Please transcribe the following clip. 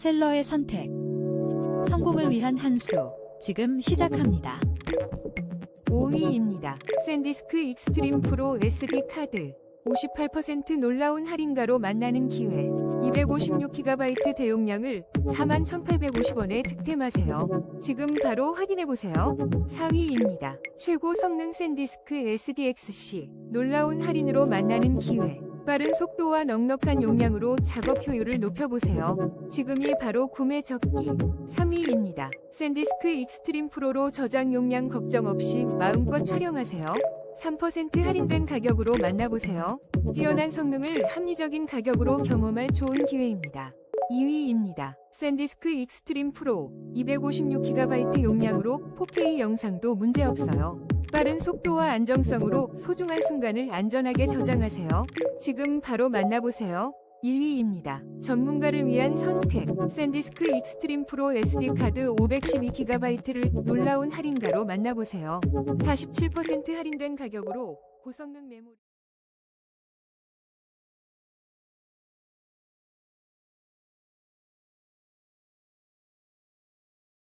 셀러의 선택. 성공을 위한 한 수. 지금 시작합니다. 5위입니다. 샌디스크 익스트림 프로 SD 카드. 58% 놀라운 할인가로 만나는 기회. 256GB 대용량을 41,850원에 득템하세요. 지금 바로 확인해보세요. 4위입니다. 최고 성능 샌디스크 SDXC. 놀라운 할인으로 만나는 기회. 빠른 속도와 넉넉한 용량으로 작업 효율을 높여보세요. 지금이 바로 구매 적기. 3위입니다. 샌디스크 익스트림 프로로 저장 용량 걱정 없이 마음껏 촬영하세요. 3% 할인된 가격으로 만나보세요. 뛰어난 성능을 합리적인 가격으로 경험할 좋은 기회입니다. 2위입니다. 샌디스크 익스트림 프로 256GB 용량으로 4K 영상도 문제없어요. 빠른 속도와 안정성으로 소중한 순간을 안전하게 저장하세요. 지금 바로 만나보세요. 1위입니다. 전문가를 위한 선택. 샌디스크 익스트림 프로 SD카드 512GB를 놀라운 할인가로 만나보세요. 47% 할인된 가격으로 고성능 메모리